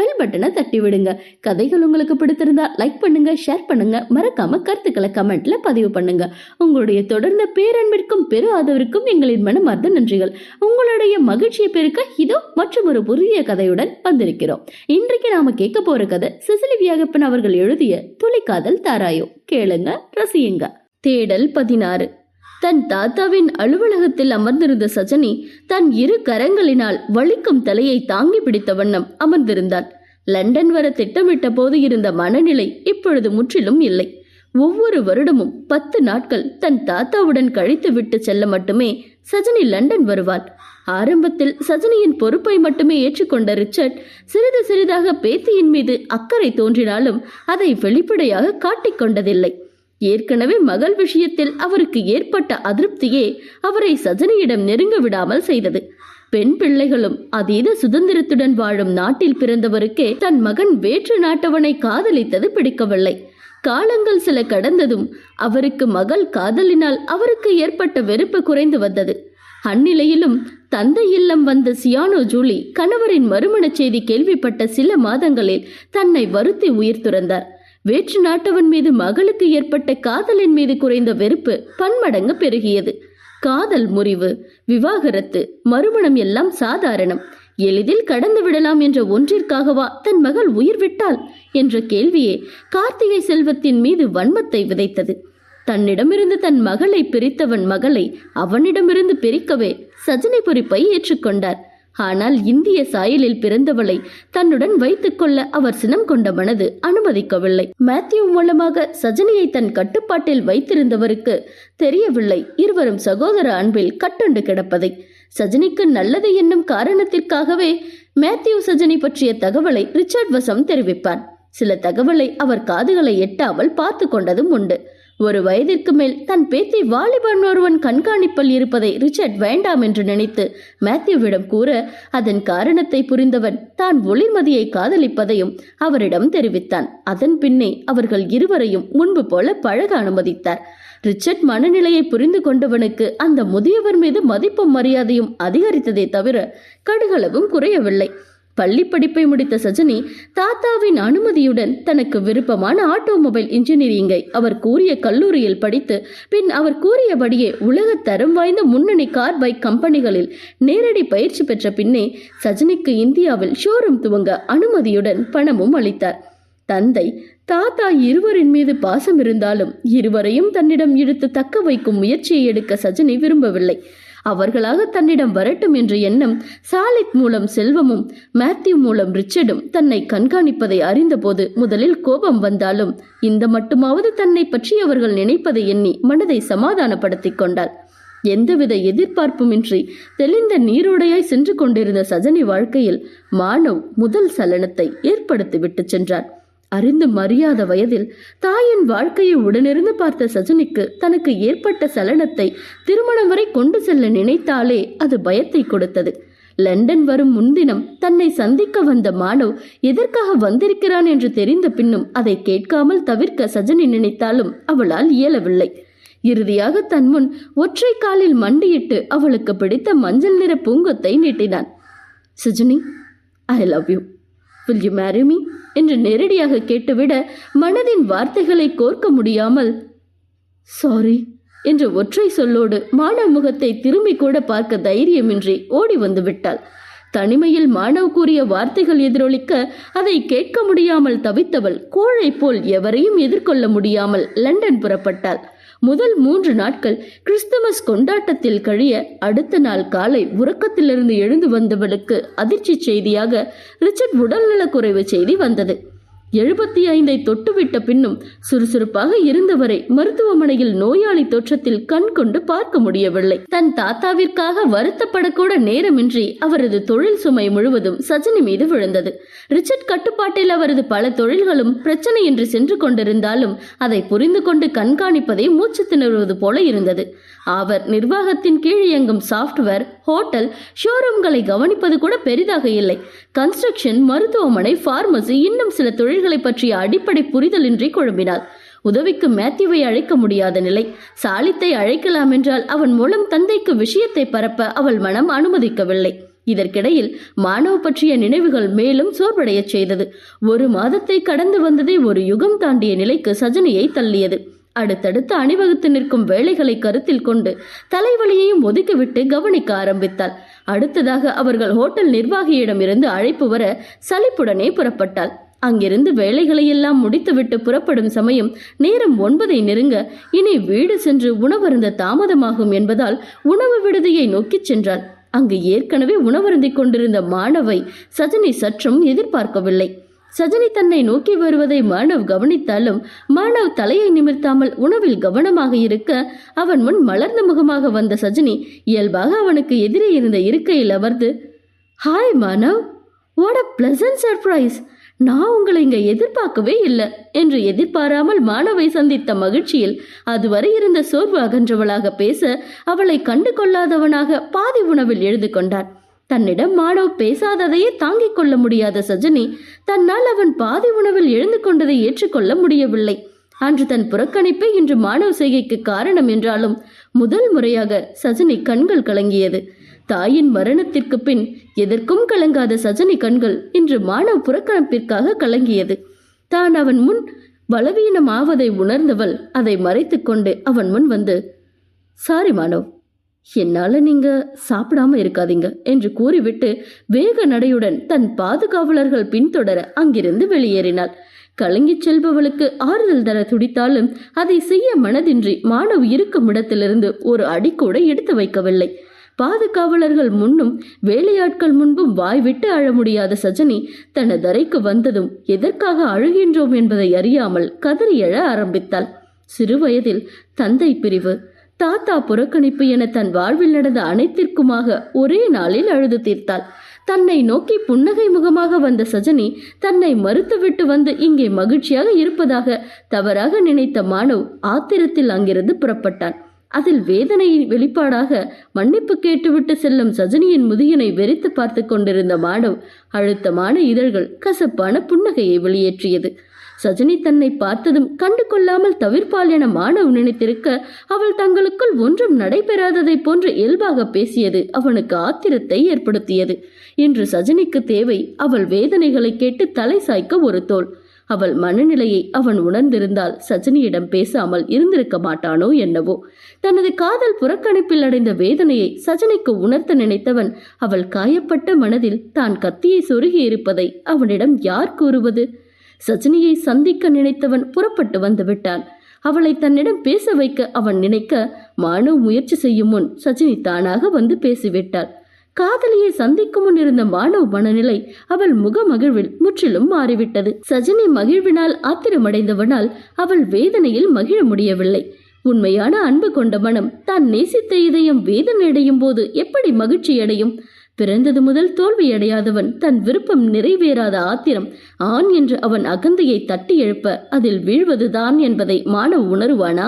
Bell பட்டனை தட்டி விடுங்க கதைகள் உங்களுக்கு பிடித்திருந்தா லைக் பண்ணுங்க ஷேர் பண்ணுங்க. மறக்காம கருத்துக்களை கமெண்ட்ல பதிவு பண்ணுங்க. உங்களுடைய தொடர்ந்த பேரன்பிற்கும் பெரு ஆதரவிற்கும் எங்களின் மனமார்ந்த நன்றிகள். உங்களுடைய மகிழ்ச்சியை பெருக்க இதோ மற்றும் ஒரு புதிய கதையுடன் வந்திருக்கிறோம். இன்றைக்கு நாம கேட்க போற கதை சிசிலி வியாகப்பன் அவர்கள் எழுதிய துளிக்காதல் தாராயோ கேளுங்க ரசியுங்க. தேடல் பதினாறு. தன் தாத்தாவின் அலுவலகத்தில் அமர்ந்திருந்த சஜனி தன் இரு கரங்களினால் வலிக்கும் தலையை தாங்கி பிடித்த வண்ணம் அமர்ந்திருந்தான். லண்டன் வர திட்டமிட்ட போது இருந்த மனநிலை இப்பொழுது முற்றிலும் இல்லை. ஒவ்வொரு வருடமும் பத்து நாட்கள் தன் தாத்தாவுடன் கழித்து விட்டு செல்ல மட்டுமே சஜனி லண்டன் வருவாள் ஆரம்பத்தில் சஜனியின் பொறுப்பை மட்டுமே ஏற்றுக்கொண்ட ரிச்சர்ட் சிறிது சிறிதாக பேத்தியின் மீது அக்கறை தோன்றினாலும் அதை வெளிப்படையாக காட்டிக்கொண்டதில்லை. ஏற்கனவே மகள் விஷயத்தில் அவருக்கு ஏற்பட்ட அதிருப்தியே அவரை சஜனியிடம் நெருங்க விடாமல் செய்தது. பெண் பிள்ளைகளும் அதீத சுதந்திரத்துடன் வாழும் நாட்டில் பிறந்தவருக்கே தன் மகன் வேற்று நாட்டவனை காதலித்தது பிடிக்கவில்லை. காலங்கள் சில கடந்ததும் அவருக்கு மகள் காதலினால் அவருக்கு ஏற்பட்ட வெறுப்பு குறைந்து வந்தது. அந்நிலையிலும் தந்தை இல்லம் வந்த சியானோ ஜூலி கணவரின் மறுமணச் செய்தி கேள்விப்பட்ட சில மாதங்களில் தன்னை வருத்தி உயிர் துறந்தார். வேற்று நாட்டவன் மீது மகளுக்கு ஏற்பட்ட காதலின் மீது குறைந்த வெறுப்பு பன்மடங்கு பெருகியது. காதல் முறிவு விவாகரத்து மறுமணம் எல்லாம் சாதாரணம். எளிதில் கடந்து விடலாம் என்ற ஒன்றிற்காகவா தன் மகள் உயிர் விட்டாள் என்ற கேள்வியே கார்த்திகை செல்வத்தின் மீது வன்மத்தை விதைத்தது. தன்னிடமிருந்து தன் மகளை பிரித்தவன் மகளை அவனிடமிருந்து பிரிக்கவே சஜனை பொறிப்பை ஏற்றுக்கொண்டார். ஆனால் இந்திய சாயலில் பிறந்தவளை தன்னுடன் வைத்துக்கொள்ள அவர் சினம் கொண்ட மனது அனுமதிக்கவில்லை. மேத்யூ மூலமாக சஜனியை தன் கட்டுப்பாட்டில் வைத்திருந்தவருக்கு தெரியவில்லை. இருவரும் சகோதர அன்பில் கட்டுண்டு கிடப்பதை. சஜனிக்கு நல்லது என்னும் காரணத்திற்காகவே மேத்யூ சஜனி பற்றிய தகவலை ரிச்சர்ட் வசம் தெரிவிப்பான் சில தகவலை அவர் காதுகளை எட்டாமல் பார்த்து கொண்டதும் உண்டு. ஒரு வயதிற்கு மேல் தன் பேத்தி வாலிபன் ஒருவன் கண்காணிப்பில் இருப்பதை ரிச்சர்ட் வேண்டாம் என்று நினைத்து மேத்யூவிடம் கூற அதன் காரணத்தை புரிந்தவன் தான் ஒளிமதியை காதலிப்பதையும் அவரிடம் தெரிவித்தான். அதன் பின்னே அவர்கள் இருவரையும் முன்பு போல பழக அனுமதித்தார். ரிச்சர்ட் மனநிலையை புரிந்து கொண்டவனுக்கு அந்த முதியவர் மீது மதிப்பும் மரியாதையும் அதிகரித்ததே தவிர கடுகளவும் குறையவில்லை. பள்ளி படிப்பை முடித்த சஜினி தாத்தாவின் அனுமதியுடன் தனக்கு விருப்பமான ஆட்டோமொபைல் இன்ஜினியரிங்கை அவர் கூறிய கல்லூரியில் படித்து பின் அவர் கூறியபடியே உலக தரம் வாய்ந்த முன்னணி கார் பைக் கம்பெனிகளில் நேரடி பயிற்சி பெற்ற பின்னே சஜினிக்கு இந்தியாவில் ஷோரூம் துவங்க அனுமதியுடன் பணமும் அளித்தார். தந்தை தாத்தா இருவரின் மீது பாசம் இருந்தாலும் இருவரையும் தன்னிடம் இழுத்து தக்க வைக்கும் முயற்சியை எடுக்க சஜினி விரும்பவில்லை. அவர்களாக தன்னிடம் வரட்டும் என்ற எண்ணம் சாலித் மூலம் செல்வமும் மேத்யூ மூலம் ரிச்சர்டும் தன்னை கண்காணிப்பதை அறிந்தபோது முதலில் கோபம் வந்தாலும் இந்த மட்டுமாவது தன்னை பற்றி அவர்கள் நினைப்பதை எண்ணி மனதை சமாதானப்படுத்திக் கொண்டாள். எந்தவித எதிர்பார்ப்புமின்றி தெளிந்த நீரோடையாய் சென்று கொண்டிருந்த சஜனி வாழ்க்கையில் மானவ் முதல் சலனத்தை ஏற்படுத்திவிட்டு சென்றார் அறிந்து மறியாத வயதில் தாயின் வாழ்க்கையை உடனிருந்து பார்த்த சஜினிக்கு தனக்கு ஏற்பட்ட சலனத்தை திருமணம் வரை கொண்டு செல்ல நினைத்தாலே அது பயத்தை கொடுத்தது. லண்டன் வரும் முன்தினம் தன்னை சந்திக்க வந்த மாணவ் எதற்காக வந்திருக்கிறான் என்று தெரிந்த பின்னும் அதை கேட்காமல் தவிர்க்க சஜனி நினைத்தாலும் அவளால் இயலவில்லை. இறுதியாக தன் முன் ஒற்றை காலில் மண்டியிட்டு அவளுக்கு பிடித்த மஞ்சள் நிற பூங்கொத்தை நீட்டினான். Sajini I love you will you marry me என்று நேரடியாக கேட்டுவிட மனதின் வார்த்தைகளை கோர்க்க முடியாமல் சாரி என்று ஒற்றை சொல்லோடு மாணவ் முகத்தை திரும்பி கூட பார்க்க தைரியமின்றி ஓடி வந்து விட்டாள். தனிமையில் மானவ் கூறிய வார்த்தைகள் எதிரொலிக்க அதை கேட்க முடியாமல் தவித்தவள் கோழை போல் எவரையும் எதிர்கொள்ள முடியாமல் லண்டன் புறப்பட்டாள். முதல் மூன்று நாட்கள் கிறிஸ்துமஸ் கொண்டாட்டத்தில் கழிய அடுத்த நாள் காலை உறக்கத்திலிருந்து எழுந்து வந்தவளுக்கு அதிர்ச்சி செய்தியாக ரிச்சர்ட் உடல்நலக்குறைவு செய்தி வந்தது. எழுபத்தி ஐந்தை தொட்டுவிட்ட பின்னும் சுறுசுறுப்பாக இருந்தவரை மருத்துவமனையில் நோயாளி தோற்றத்தில் கண் கொண்டு பார்க்க முடியவில்லை. தன் தாத்தாவிற்காக வருத்தப்படக்கூட நேரமின்றி அவரது தொழில் சுமை முழுவதும் சஜினி மீது விழுந்தது. ரிச்சர்ட் கட்டுப்பாட்டில் அவரது பல தொழில்களும் பிரச்சனையின்றி சென்று கொண்டிருந்தாலும் அதை புரிந்து கொண்டு கண்காணிப்பதை மூச்சு திணறுவது போல இருந்தது. அவர் நிர்வாகத்தின் கீழ் இயங்கும் சாஃப்ட்வேர் ஹோட்டல் ஷோரூம்களை கவனிப்பது கூட பெரிதாக இல்லை. கன்ஸ்ட்ரக்ஷன் மருத்துவமனை பார்மசி இன்னும் சில தொழில் தொழில்களை பற்றிய அடிப்படை புரிதலின்றி குழம்பினாள். உதவிக்கு மேத்யூவை அழைக்க முடியாத நிலை. சாலித்தை அழைக்கலாம் என்றால் அவன் மூலம் தந்தைக்கு விஷயத்தை பரப்ப அவள் மனம் அனுமதிக்கவில்லை. இதற்கிடையில் மாணவ பற்றிய நினைவுகள் மேலும் சோர்வடைய செய்தது. ஒரு மாதத்தை கடந்து வந்ததே ஒரு யுகம் தாண்டிய நிலைக்கு சஜனியை தள்ளியது. அடுத்தடுத்து அணிவகுத்து நிற்கும் வேலைகளை கருத்தில் கொண்டு தலைவலியையும் ஒதுக்கிவிட்டு கவனிக்க ஆரம்பித்தாள். அடுத்ததாக அவர்கள் ஹோட்டல் நிர்வாகியிடமிருந்து அழைப்பு வர சலிப்புடனே புறப்பட்டாள். அங்கிருந்து வேலைகளையெல்லாம் முடித்துவிட்டு புறப்படும் சமயம் நேரம் ஒன்பதை நெருங்க இனி வீடு சென்று உணவருந்த தாமதமாகும் என்பதால் உணவு விடுதியை நோக்கிச் சென்றாள். அங்கு ஏற்கனவே உணவருந்திக் கொண்டிருந்த மாணவை சஜினி சற்றும் எதிர்பார்க்கவில்லை. சஜினி தன்னை நோக்கி வருவதை மாணவ் கவனித்தாலும் மாணவ் தலையை நிமிர்த்தாமல் உணவில் கவனமாக இருக்க அவன் முன் மலர்ந்த முகமாக வந்த சஜினி இயல்பாக அவனுக்கு எதிரே இருந்த இருக்கையில் அமர்ந்து hi Manav what a pleasant surprise! நான் உங்களை இங்க எதிர்பார்க்கவே இல்லை என்று எதிர்பாராமல் மாணவை சந்தித்த மகிழ்ச்சியில் அதுவரை இருந்த சோர்வு அகன்றவளாக பேச அவளை கண்டு கொள்ளாதவனாக பாதி உணவில் எழுந்து கொண்டான். தன்னிடம் மாணவ் பேசாததையே தாங்கிக் கொள்ள முடியாத சஜினி தன்னால் அவன் பாதி உணவில் எழுந்து கொண்டதை ஏற்றுக்கொள்ள முடியவில்லை. அன்று தன் புறக்கணிப்பே இன்று மாணவ செய்கைக்கு காரணம் என்றாலும் முதல் முறையாக சஜினி கண்கள் கலங்கியது. தாயின் மரணத்திற்கு பின் எதற்கும் கலங்காத சஜனி கண்கள் இன்று மாணவ புறக்கணிப்பிற்காக கலங்கியது. தான் அவன் முன் பலவீனம் ஆவதை உணர்ந்தவள் அதை மறைத்துக்கொண்டு அவன் முன் வந்து சாரி மாணவ் என்னால நீங்க சாப்பிடாம இருக்காதீங்க என்று கூறிவிட்டு வேக நடையுடன் தன் பாதுகாவலர்கள் பின்தொடர அங்கிருந்து வெளியேறினாள். கலங்கிச் செல்பவளுக்கு ஆறுதல் தர துடித்தாலும் அதை செய்ய மனதின்றி மாணவ் இருக்கும் இடத்திலிருந்து ஒரு அடி கூட எடுத்து வைக்கவில்லை. பாதுகாவலர்கள் முன்னும் வேலையாட்கள் முன்பும் வாய்விட்டு அழ முடியாத சஜனி தனது அறைக்கு வந்ததும் எதற்காக அழுகின்றோம் என்பதை அறியாமல் கதறி எழ ஆரம்பித்தாள். சிறுவயதில் தந்தை பிரிவு தாத்தா புறக்கணிப்பு என தன் வாழ்வில் நடந்த அனைத்திற்குமாக ஒரே நாளில் அழுது தீர்த்தாள். தன்னை நோக்கி புன்னகை முகமாக வந்த சஜனி தன்னை மறுத்துவிட்டு வந்து இங்கே மகிழ்ச்சியாக இருப்பதாக தவறாக நினைத்த மாணவ் ஆத்திரத்தில் அங்கிருந்து புறப்பட்டான். அதில் வேதனையின் வெளிப்பாடாக மன்னிப்பு கேட்டுவிட்டு செல்லும் சஜினியின் முதுகினை வெறித்து பார்த்து கொண்டிருந்த மாணவ் அழுத்தமான இதழ்கள் கசப்பான புன்னகையை வெளியேற்றியது. சஜினி தன்னை பார்த்ததும் கண்டு கொள்ளாமல் தவிர்ப்பாள் என மாணவ் நினைத்திருக்க அவள் தங்களுக்குள் ஒன்றும் நடைபெறாததைப் போன்று இயல்பாக பேசியது அவனுக்கு ஆத்திரத்தை ஏற்படுத்தியது. இன்று சஜினிக்கு தேவை அவள் வேதனைகளை கேட்டு தலை சாய்க்க ஒரு தோல் அவள் மனநிலையை அவன் உணர்ந்திருந்தால் சஜினியிடம் பேசாமல் இருந்திருக்க மாட்டானோ என்னவோ? தனது காதல் புறக்கணிப்பில் அடைந்த வேதனையை சஜினிக்கு உணர்த்த நினைத்தவன் அவள் காயப்பட்ட மனதில் தான் கத்தியை சொருகி இருப்பதை அவனிடம் யார் கூறுவது? சஜினியை சந்திக்க நினைத்தவன் புறப்பட்டு வந்துவிட்டான் அவளை தன்னிடம் பேச வைக்க அவன் நினைக்க மானவ் முயற்சி செய்யும் முன் சஜினி தானாக வந்து பேசிவிட்டாள். காதலியை சந்திக்கும் முன் இருந்த மாணவ் மனநிலை அவள் முக மகிழ்வில் முற்றிலும் மாறிவிட்டது. சஜினி மகிழ்வினால் ஆத்திரமடைந்தவனால் அவள் வேதனையில் மகிழ முடியவில்லை. உண்மையான அன்பு கொண்ட மனம் தான் நேசித்த இதயம் வேதனையடையும் போது எப்படி மகிழ்ச்சியடையும் பிறந்தது முதல் தோல்வியடையாதவன் தன் விருப்பம் நிறைவேறாத ஆத்திரம் ஆண் என்று அவன் அகந்தையை தட்டி எழுப்ப அதில் வீழ்வதுதான் என்பதை மாணவ உணருவானா?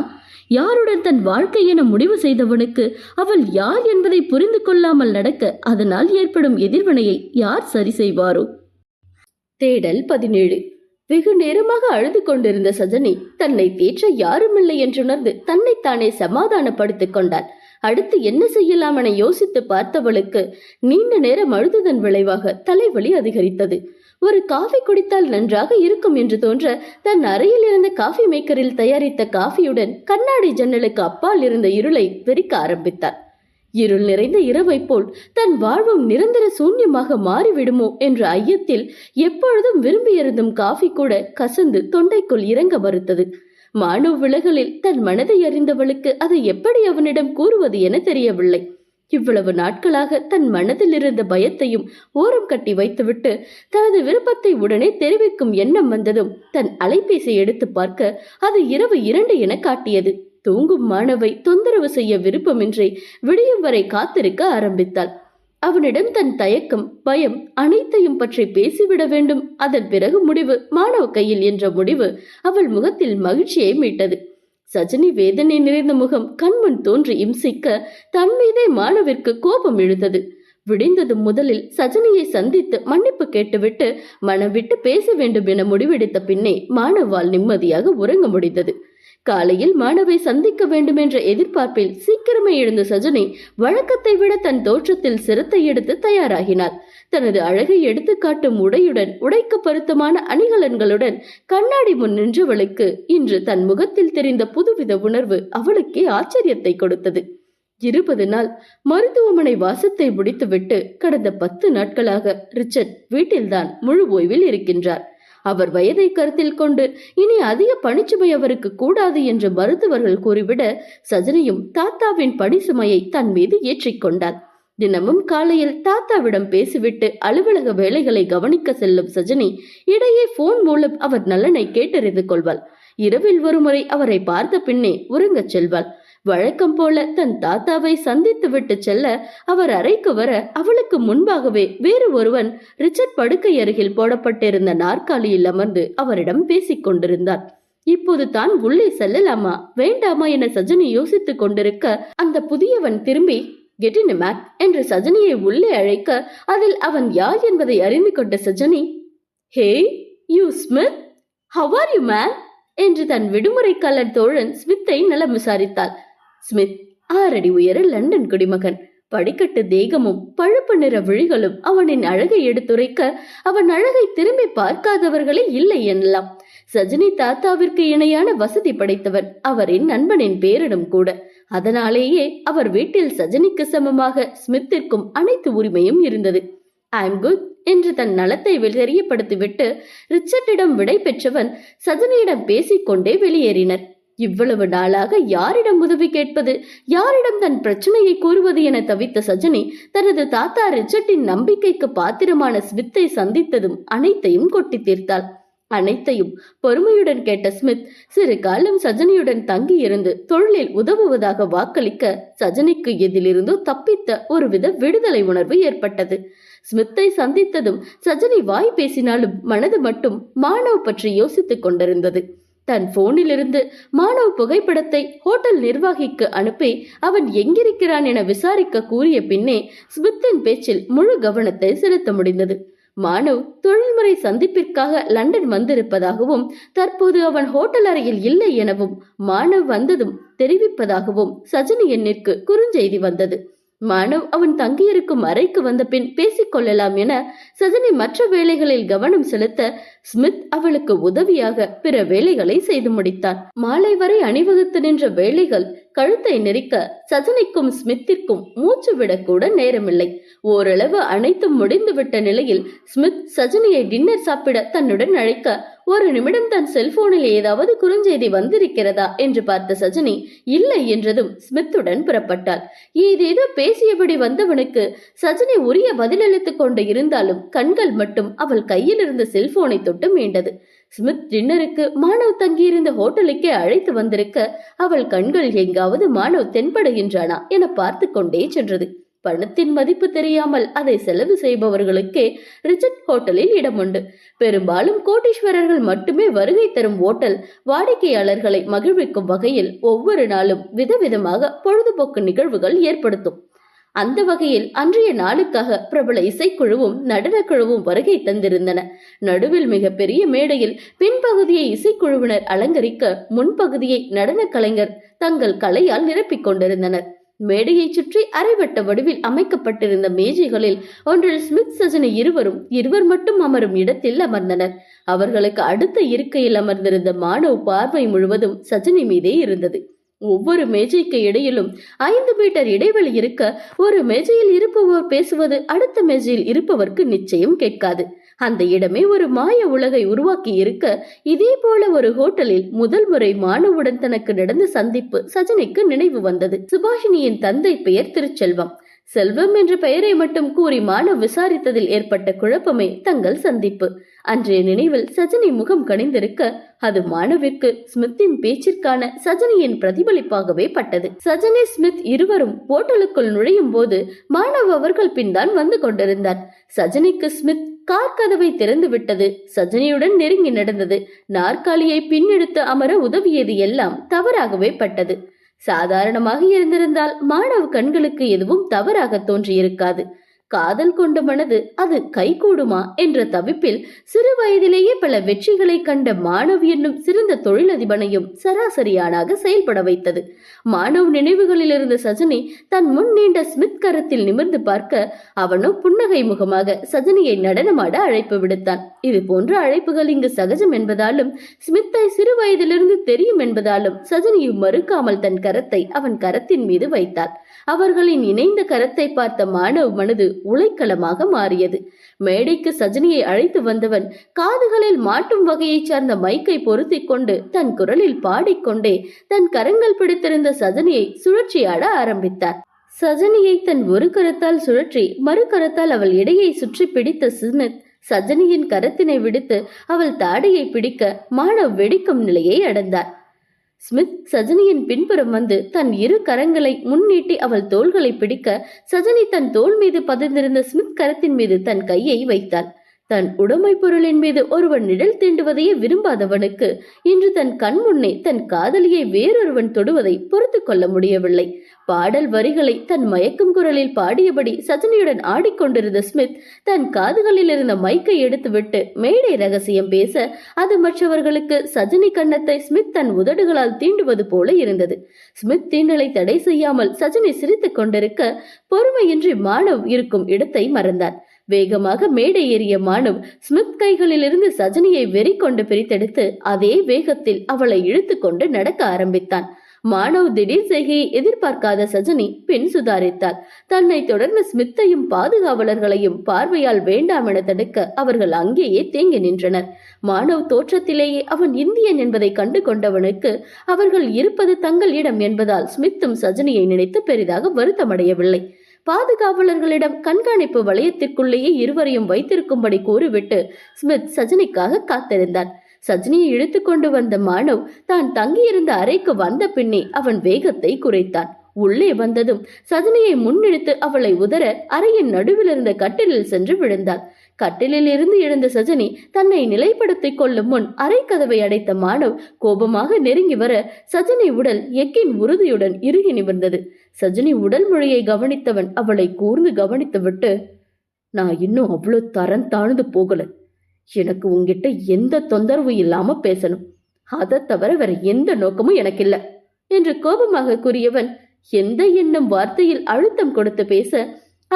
யாருடன் தன் வாழ்க்கை என முடிவு செய்தவனுக்கு அவள் யார் என்பதை புரிந்து கொள்ளாமல் நடக்க அதனால் ஏற்படும் எதிர்வினையை யார் சரி செய்வாரோ? தேடல் பதினேழு. வெகு நேரமாக அழுது கொண்டிருந்த சஜனி தன்னை தேற்ற யாருமில்லை என்றுணர்ந்து தன்னைத்தானே சமாதானப்படுத்திக் கொண்டாள். அடுத்து என்ன செய்யலாம் என யோசித்து பார்த்தவளுக்கு நீண்ட நேரம் அழுததன் விளைவாக தலைவலி அதிகரித்தது. ஒரு காஃபி குடித்தால் நன்றாக இருக்கும் என்று தோன்ற தன் அறையில் இருந்த காஃபி மேக்கரில் தயாரித்த காஃபியுடன் கண்ணாடி ஜன்னலுக்கு அப்பால் இருந்த இருளை வெறிக்க ஆரம்பித்தார் இருள் நிறைந்த இரவை போல் தன் வாழ்வும் நிரந்தர சூன்யமாக மாறிவிடுமோ என்ற ஐயத்தில் எப்பொழுதும் விரும்பியிருந்தும் காஃபி கூட கசந்து தொண்டைக்குள் இறங்க மறுத்தது. மானவ் விலகலில் தன் மனதை அறிந்தவளுக்கு அதை எப்படி அவனிடம் கூறுவது என தெரியவில்லை. இவ்வளவு நாட்களாக தன் மனதில் இருந்த பயத்தையும் ஓரம் கட்டி வைத்துவிட்டு தனது விருப்பத்தை உடனே தெரிவிக்கும் எண்ணம் வந்ததும் தன் அலைபேசி எடுத்து பார்க்க அது இரவு இரண்டு என காட்டியது. தூங்கும் மாணவை தொந்தரவு செய்ய விருப்பமின்றி விடியும் வரை காத்திருக்க ஆரம்பித்தாள். அவனிடம் தன் தயக்கம் பயம் அனைத்தையும் பற்றி பேசிவிட வேண்டும். அதன் பிறகு முடிவு மாணவ கையில் என்ற முடிவு அவள் முகத்தில் மகிழ்ச்சியை மீட்டது. சஜினி வேதனை நிறைந்த முகம் கண்முன் தோன்றி இம்சிக்க தன் மீதே மாணவிற்கு கோபம் எழுந்தது. விடிந்ததும் முதலில் சஜனியை சந்தித்து மன்னிப்பு கேட்டுவிட்டு மனம் விட்டு பேச வேண்டும் என முடிவெடுத்த பின்னே மாணவால் நிம்மதியாக உறங்க முடிந்தது. காலையில் மாணவை சந்திக்க வேண்டும் என்ற எதிர்பார்ப்பில் சீக்கிரமே எழுந்த சஜனை வழக்கத்தை விட தன் தோற்றத்தில் சிரத்தை எடுத்து தயாராகினாள். தனது அழகை எடுத்துக்காட்டும் உடையுடன் உடைக்க பொருத்தமான அணிகலன்களுடன் கண்ணாடி முன் நின்றவளுக்கு இன்று தன் முகத்தில் தெரிந்த புதுவித உணர்வு அவளுக்கே ஆச்சரியத்தை கொடுத்தது. இருபது நாள் மருத்துவமனை வாசத்தை முடித்துவிட்டு கடந்த பத்து நாட்களாக ரிச்சர்ட் வீட்டில்தான் முழு ஓய்வில் இருக்கின்றார். அவர் வயதை கருத்தில் கொண்டு இனி அதிக பணிச்சுமை அவருக்கு கூடாது என்று மருத்துவர்கள் கூறிவிட சஜனியும் தாத்தாவின் பணிசுமையை தன் மீது ஏற்றிக்கொண்டார் தினமும் காலையில் தாத்தாவிடம் பேசிவிட்டு அலுவலக வேலைகளை கவனிக்க செல்லும் சஜினி இடையே போன் மூலம் அவர் நலனை கேட்டறிந்து கொள்வாள் இரவில் ஒருமுறை அவரை பார்த்த பின்னே உறங்கச் செல்வாள் வழக்கம் போல தன் தாத்தாவை சந்தித்து விட்டு செல்ல அவர் அறைக்கு வர அவளுக்கு முன்பாகவே வேறு ஒருவன் ரிச்சர்ட் படுக்கை அருகில் போடப்பட்டிருந்த நாற்காலியில் அமர்ந்து அவரிடம் பேசிக் கொண்டிருந்தான். இப்போது தான் உள்ளே செல்லலாமா? வேண்டாமா என சஜினி யோசித்துக் கொண்டிருக்க அந்த புதியவன் திரும்பி கெட்டின் மேக் என்று சஜினியை உள்ளே அழைக்க அதில் அவன் யார் என்பதை அறிந்து கொண்ட Sajini hey you Smith how are you man என்று தன் விடுமுறை கலர் தோழன் ஸ்மித்தை நலம் விசாரித்தாள். ஸ்மித் ஆறடி உயர லண்டன் குடிமகன். படிக்கட்டு தேகமும் பழுப்பு நிற விழிகளும் அவனின் அழகை எடுத்துரைக்க அவன் அழகை திரும்பி பார்க்காதவர்களே இல்லை எனலாம். சஜினி தாத்தாவிற்கு இணையான வசதி படைத்தவன் அவரின் நண்பனின் பேரிடம் கூட. அதனாலேயே அவர் வீட்டில் சஜினிக்கு சமமாக ஸ்மித்திற்கும் அனைத்து உரிமையும் இருந்தது. ஐ எம் குட் என்று தன் நலத்தை தெரியப்படுத்திவிட்டு ரிச்சர்டிடம் விடை பெற்றவன் சஜினியிடம் பேசிக்கொண்டே வெளியேறினர். இவ்வளவு நாளாக யாரிடம் உதவி கேட்பது? யாரிடம் தன் பிரச்சனையை கூறுவது என தவித்த சஜினி தனது தாத்தா ரிச்சர்ட்டின் நம்பிக்கைக்கு பாத்திரமான ஸ்மித்தை சந்தித்ததும் அனைத்தையும் கொட்டி தீர்த்தாள். அனைத்தையும் பொறுமையுடன் கேட்ட ஸ்மித் சிறு காலம் சஜனியுடன் தங்கியிருந்து தொழிலில் உதவுவதாக வாக்களிக்க சஜனிக்கு எதிலிருந்தோ தப்பித்த ஒருவித விடுதலை உணர்வு ஏற்பட்டது. ஸ்மித்தை சந்தித்ததும் சஜனி வாய் பேசினாலும் மனது மட்டும் மாணவ் பற்றி யோசித்துக் கொண்டிருந்தது. தன் போனிலிருந்து மாணவ புகைப்படத்தை ஹோட்டல் நிர்வாகிக்கு அனுப்பி அவன் எங்கிருக்கிறான் என விசாரிக்க கூறிய பின்னே ஸ்மித்தின் பேச்சில் முழு கவனத்தை செலுத்த முடிந்தது. மாணவ் தொழில்முறை சந்திப்பிற்காக லண்டன் வந்திருப்பதாகவும் தற்போது அவன் ஹோட்டல் அறையில் இல்லை எனவும் மாணவ் வந்ததும் தெரிவிப்பதாகவும் சஜினி எண்ணிற்கு குறுஞ்செய்தி வந்தது. மாணவ் அவன் தங்கியிருக்கும் அறைக்கு வந்த பின் பேசிக்கொள்ளலாம் என சஜினி மற்ற வேலைகளில் கவனம் செலுத்த ஸ்மித் அவளுக்கு உதவியாக பிற வேலைகளை செய்து முடித்தார் மாலை வரை அணிவகுத்து நின்ற வேலைகள் கழுத்தை நெரிக்க சஜனிக்கும் ஸ்மித்திற்கும் மூச்சு விடக்கூட நேரமில்லை. ஓரளவு அனைத்தும் முடிந்துவிட்ட நிலையில் ஸ்மித் சஜனியை டின்னர் சாப்பிட தன்னுடன் அழைக்க ஒரு நிமிடம் தன் செல்போனில் ஏதாவது குறுஞ்செய்தி வந்திருக்கிறதா என்று பார்த்த சஜினி இல்லை என்றதும் ஸ்மித்துடன் புறப்பட்டாள். ஏதேதோ பேசியபடி வந்தவனுக்கு சஜினி உரிய பதிலளித்துக் கொண்டு இருந்தாலும் கண்கள் மட்டும் அவள் கையில் இருந்த செல்போனை தொட்டு மீண்டது. ஸ்மித் டின்னருக்கு மாணவ் தங்கியிருந்த ஹோட்டலுக்கே அழைத்து வந்திருக்க அவள் கண்கள் எங்காவது மாணவ் தென்படுகின்றானா என பார்த்து கொண்டே சென்றது. பணத்தின் மதிப்பு தெரியாமல் அதை செலவு செய்பவர்களுக்கே ரிச்சர்ட் ஹோட்டலில் இடம் உண்டு பெரும்பாலும் கோட்டீஸ்வரர்கள் மட்டுமே வருகை தரும் ஓட்டல் வாடிக்கையாளர்களை மகிழ்விக்கும் வகையில் ஒவ்வொரு நாளும் விதவிதமாக பொழுதுபோக்கு நிகழ்வுகள் ஏற்படுத்தும். அந்த வகையில் அன்றைய நாளுக்காக பிரபல இசைக்குழுவும் நடனக்குழுவும் வருகை தந்திருந்தன. நடுவில் மிகப்பெரிய மேடையில் பின்பகுதியை இசைக்குழுவினர் அலங்கரிக்க முன்பகுதியை நடன கலைஞர் தங்கள் கலையால் நிரப்பிக் கொண்டிருந்தனர். மேடையை சுற்றி அரைவட்ட வடிவில் அமைக்கப்பட்டிருந்த மேஜைகளில் ஒன்றில் ஸ்மித் சஜனை இருவரும் இருவர் மட்டும் அமரும் இடத்தில் அமர்ந்தனர். அவர்களுக்கு அடுத்த இருக்கையில் அமர்ந்திருந்த மாணவ பார்வை முழுவதும் சஜனி மீதே இருந்தது. ஒவ்வொரு மேஜைக்கு இடையிலும் ஐந்து மீட்டர் இடைவெளி இருக்க ஒரு மேஜையில் இருப்பவர் பேசுவது அடுத்த மேஜையில் இருப்பவருக்கு நிச்சயம் கேட்காது. அந்த இடமே ஒரு மாய உலகை உருவாக்கி இருக்க இதே போல ஒரு ஹோட்டலில் முதல் முறை மாணவுடன் தனக்கு நடந்த சந்திப்பு சஜனிக்கு நினைவு வந்தது. சுபாஷினியின் தந்தை பெயர் திருச்செல்வம். செல்வம் என்ற பெயரை மட்டும் கூறி மாணவ் விசாரித்ததில் ஏற்பட்ட குழப்பமே தங்கள் சந்திப்பு. அன்றைய நினைவில் சஜனி முகம் கணிந்திருக்க அது மாணவிற்கு ஸ்மித்தின் பேச்சிற்கான சஜனியின் பிரதிபலிப்பாகவே பட்டது. சஜனி ஸ்மித் இருவரும் ஓட்டலுக்குள் நுழையும் போது மாணவ் அவர்கள் பின்தான் வந்து கொண்டிருந்தார். சஜனிக்கு ஸ்மித் கார் கதவை திறந்து விட்டது. சஜனியுடன் நெருங்கி நடந்தது. நாற்காலியை பின்னெடுத்து அமர உதவியது எல்லாம் தவறாகவே பட்டது. சாதாரணமாக இருந்திருந்தால் மாணவ கண்களுக்கு எதுவும் தவறாக தோன்றியிருக்காது. காதல் கொண்ட மனது அது கைகூடுமா என்ற தவிப்பில் சிறு வயதிலேயே பல வெற்றிகளை கண்ட மாணவ் என்னும் சிறந்த தொழிலதிபனையும் சராசரியானாக செயல்பட வைத்தது. மாணவ் நினைவுகளில் இருந்த சஜினி தன் முன் நீண்ட ஸ்மித் கரத்தில் நிமிர்ந்து பார்க்க அவனும் புன்னகை முகமாக சஜினியை நடனமாட அழைப்பு விடுத்தான். இது போன்ற அழைப்புகள் இங்கு சகஜம் என்பதாலும் ஸ்மித்தை சிறு வயதிலிருந்து தெரியும் என்பதாலும் சஜினியும் மறுக்காமல் தன் கரத்தை அவன் கரத்தின் மீது வைத்தாள். அவர்களின் இணைந்த கரத்தை பார்த்த மாணவ் மனது உலைக்களமாக மாறியது. மேடைக்கு சஜினியை அழைத்து வந்தவன் காதுகளில் மாட்டும் வகையைச் சார்ந்த மைக்கை பொருத்திக் கொண்டு தன் குரலில் பாடிக்கொண்டே தன் கரங்கள் பிடித்திருந்த சஜினியை சுழற்சியாட ஆரம்பித்தார். சஜனியை தன் ஒரு கரத்தால் சுழற்றி மறு கரத்தால் அவள் இடையை சுற்றி பிடித்த சுமித் சஜனியின் கரத்தினை விடுத்து அவள் தாடையை பிடிக்க மாணவ் வெடிக்கும் நிலையை அடைந்தார். ஸ்மித் சஜனியின் பின்புறம் வந்து தன் இரு கரங்களை முன்னீட்டி அவள் தோள்களை பிடிக்க சஜனி தன் தோள் மீது பதிந்திருந்த ஸ்மித் கரத்தின் மீது தன் கையை வைத்தாள். தன் உடைமை பொருளின் மீது ஒருவன் நிழல் தீண்டுவதையே விரும்பாதவனுக்கு இன்று தன் கண் முன்னே தன் காதலியை வேறொருவன் தொடுவதை பொறுத்து கொள்ள முடியவில்லை. பாடல் வரிகளை தன் மயக்கும் குரலில் பாடியபடி சஜனியுடன் ஆடிக்கொண்டிருந்த ஸ்மித் தன் காதுகளில் இருந்த மைக்கை எடுத்துவிட்டு மேடை ரகசியம் பேச அது மற்றவர்களுக்கு சஜினி கன்னத்தை ஸ்மித் தன் உதடுகளால் தீண்டுவது போல இருந்தது. ஸ்மித் தீண்டலை தடை செய்யாமல் சஜினி சிரித்துக் கொண்டிருக்க பொறுமையின்றி மாணவ் இருக்கும் இடத்தை மறந்தார். வேகமாக மேடை ஏறிய மாணவ் ஸ்மித் கைகளிலிருந்து சஜனியை வெறி கொண்டு பிரித்தெடுத்து அதே வேகத்தில் அவளை இழுத்துக்கொண்டு நடக்க ஆரம்பித்தான். மாணவ் திடீர் செய்கையை எதிர்பார்க்காத சஜனி பின் சுதாரித்தார் தன்னை தொடர்ந்து ஸ்மித்தையும் பாதுகாவலர்களையும் பார்வையால் வேண்டாம் என தடுக்க அவர்கள் அங்கேயே தேங்கி நின்றனர். மாணவ் தோற்றத்திலேயே அவன் இந்தியன் என்பதை கண்டு கொண்டவனுக்கு அவர்கள் இருப்பது தங்கள் இடம் என்பதால் ஸ்மித்தும் சஜனியை நினைத்து பெரிதாக வருத்தமடையவில்லை. பாதுகாவலர்களிடம் கண்காணிப்பு வளையத்திற்குள்ளேயே இருவரையும் வைத்திருக்கும்படி கூறிவிட்டு ஸ்மித் சஜினிக்காக காத்திருந்தான் சஜினியை இழுத்துக்கொண்டு வந்த மாணவ் தான் தங்கியிருந்த அறைக்கு வந்த பின்னே அவன் வேகத்தை குறைத்தான். உள்ளே வந்ததும் சஜினியை முன்னெடுத்து அவளை உதற அறையின் நடுவில் இருந்த கட்டிலில் சென்று விழுந்தாள். கட்டிலில் இருந்து எழுந்த சஜினி தன்னை நிலைப்படுத்திக் கொள்ளும் முன் அரைக்கதவை கதவை அடைத்த மாணவ் கோபமாக நெருங்கி வர சஜினி உடல் எக்கின் உறுதியுடன் இறுகி நிமிர்ந்தது. சஜினி உடல் மொழியை கவனித்தவன் அவளை கூர்ந்து கவனித்துவிட்டு நான் இன்னும் அவ்வளோ தரம் தாழ்ந்து போகல. எனக்கு உங்ககிட்ட எந்த தொந்தரவும் இல்லாம பேசணும். அதை தவிர வேற எந்த நோக்கமும் எனக்கு என்று கோபமாக கூறியவன் எந்த எண்ணம் வார்த்தையில் அழுத்தம் கொடுத்து பேச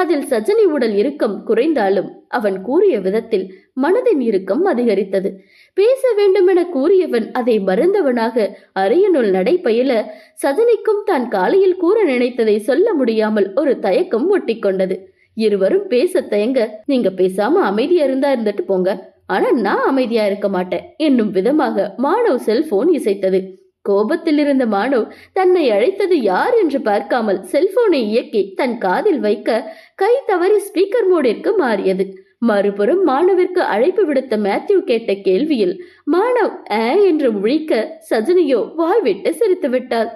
அதில் சஜனி உடல் இறுக்கம் குறைந்தாலும் அவன் கூறிய விதத்தில் மனதின் இறுக்கம் அதிகரித்தது. பேச வேண்டுமென கூறியவன் அதை மறந்தவனாக அரியனுள் நடைபயில சஜனிக்கும் தான் காலையில் கூற நினைத்ததை சொல்ல முடியாமல் ஒரு தயக்கம் ஒட்டிக்கொண்டது. இருவரும் பேச தயங்க நீங்க பேசாம அமைதியா இருந்தா இருந்துட்டு போங்க. ஆனா நான் அமைதியா இருக்க மாட்டேன் என்னும் விதமாக மாணவ் செல்போன் இசைத்தது. கோபத்தில் இருந்த மானவ் தன்னை அழைத்தது யார் என்று பார்க்காமல் செல்போனை இயக்கி தன் காதில் வைக்க கை தவறி ஸ்பீக்கர் மோடிற்கு மாறியது. மறுபுறம் மாணவிற்கு அழைப்பு விடுத்த மேத்யூ கேட்ட கேள்வியில் மானவ் ஆ என்று முழிக்க சஜனியோ வாய் விட்டு சிரித்து விட்டாள்